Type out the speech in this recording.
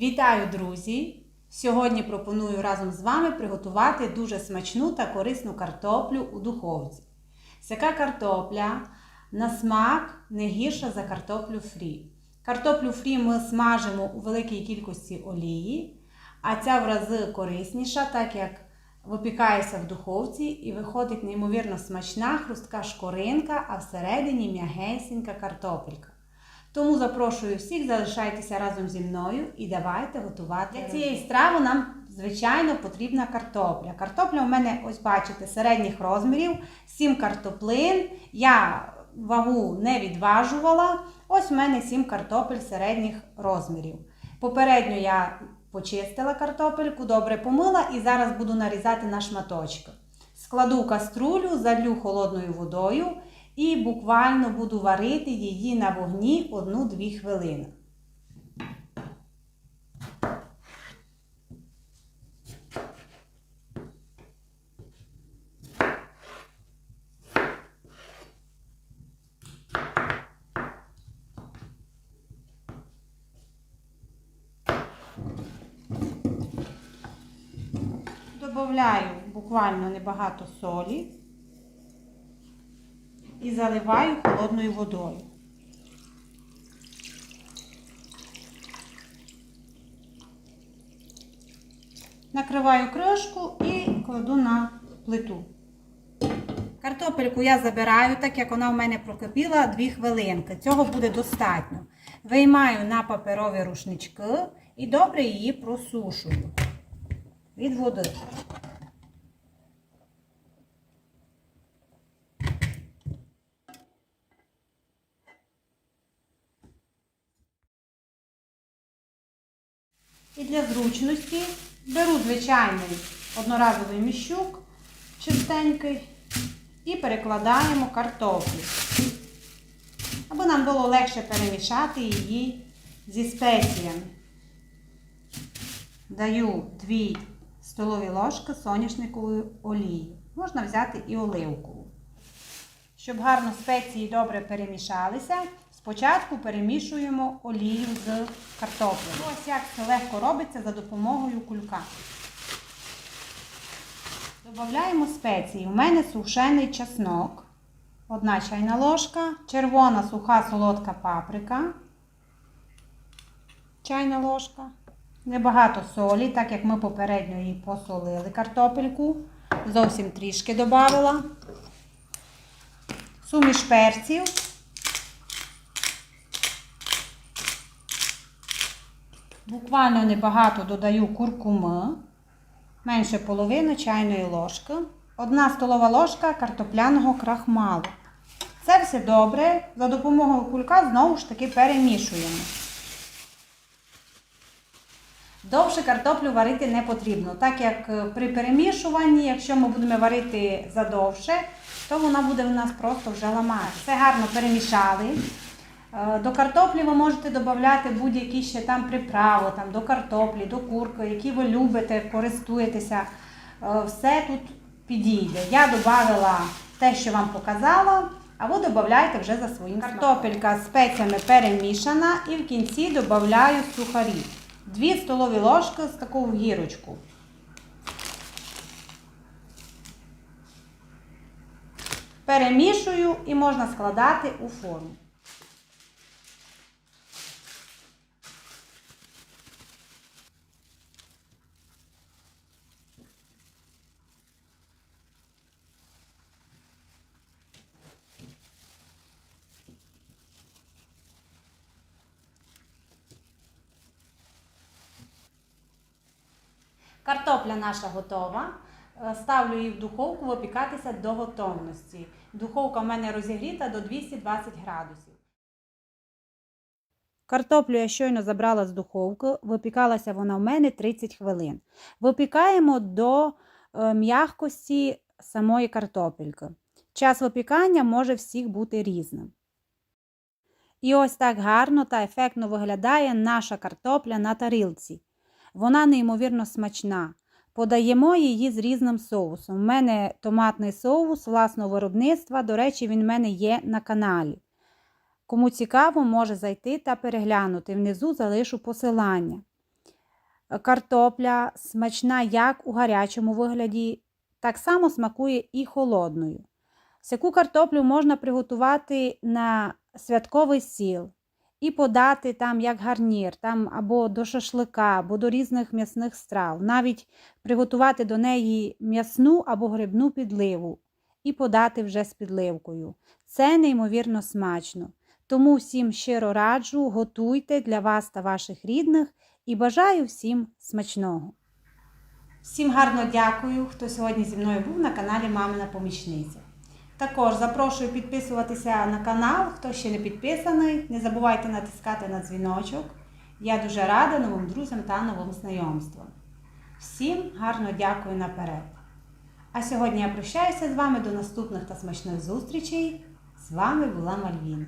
Вітаю, друзі! Сьогодні пропоную разом з вами приготувати дуже смачну та корисну картоплю у духовці. Ця картопля на смак не гірша за картоплю фрі. Картоплю фрі ми смажимо у великій кількості олії, а ця в рази корисніша, так як випікається в духовці і виходить неймовірно смачна хрустка шкоринка, а всередині м'ягесенька картопелька. Тому запрошую всіх, залишайтеся разом зі мною і давайте готувати. Для цієї страви нам, звичайно, потрібна картопля. Картопля у мене, ось бачите, середніх розмірів, 7 картоплин. Я вагу не відважувала. Ось у мене 7 картопель середніх розмірів. Попередньо я почистила картопельку, добре помила і зараз буду нарізати на шматочки. Складу каструлю, залью холодною водою і буквально буду варити її на вогні 1-2 хвилини. Добавляю буквально небагато солі і заливаю холодною водою. Накриваю кришку і кладу на плиту. Картопельку я забираю, так як вона в мене прокипіла 2 хвилинки. Цього буде достатньо. Виймаю на паперові рушнички і добре її просушую від води. Для зручності беру звичайний одноразовий міщук чистенький і перекладаємо картоплю, аби нам було легше перемішати її зі спеціями. Даю 2 столові ложки соняшникової олії. Можна взяти і оливкову. Щоб гарно спеції добре перемішалися, спочатку перемішуємо олію з картоплею. Ось як це легко робиться за допомогою кулька. Додаємо спеції. У мене сушений чеснок, одна чайна ложка, червона суха солодка паприка, чайна ложка. Небагато солі, так як ми попередньо її посолили картопельку. Зовсім трішки додавила. Суміш перців. Буквально небагато додаю куркуми, менше половини чайної ложки, одна столова ложка картопляного крахмалу. Це все добре. За допомогою кулька знову ж таки перемішуємо. Довше картоплю варити не потрібно, так як е, при перемішуванні, якщо ми будемо варити задовше, то вона буде у нас просто вже ламати. Все гарно перемішали. Е, До картоплі ви можете додати будь-які ще там приправи, там, до картоплі, до курки, які ви любите, користуєтеся. Е, Все тут підійде. Я додала те, що вам показала, а ви додайте вже за своїм. Картопелька з спеціями перемішана і в кінці додаю сухарі. 2 столові ложки з таку гірочку. Перемішую і можна складати у форму. Картопля наша готова. Е, Ставлю її в духовку випікатися до готовності. Духовка в мене розігріта до 220 градусів. Картоплю я щойно забрала з духовки, випікалася вона в мене 30 хвилин. Випікаємо до е, м'якості самої картопельки. Час випікання може всіх бути різним. І ось так гарно та ефектно виглядає наша картопля на тарілці. Вона неймовірно смачна. Подаємо її з різним соусом. У мене томатний соус власного виробництва. До речі, він в мене є на каналі. Кому цікаво, може зайти та переглянути. Внизу залишу посилання. картопля смачна як у гарячому вигляді, так само смакує і холодною. Всяку картоплю можна приготувати на святковий сіл і подати там як гарнір, там або до шашлика, або до різних м'ясних страв, навіть приготувати до неї м'ясну або грибну підливу і подати вже з підливкою. Це неймовірно смачно. Тому всім щиро раджу, готуйте для вас та ваших рідних і бажаю всім смачного. Всім гарно дякую, хто сьогодні зі мною був на каналі Мамина Помічниця. Також запрошую підписуватися на канал, хто ще не підписаний. Не забувайте натискати на дзвіночок. Я дуже рада новим друзям та новим знайомствам. Всім гарно дякую наперед. А сьогодні я прощаюся з вами до наступних та смачних зустрічей. З вами була Мальвіна.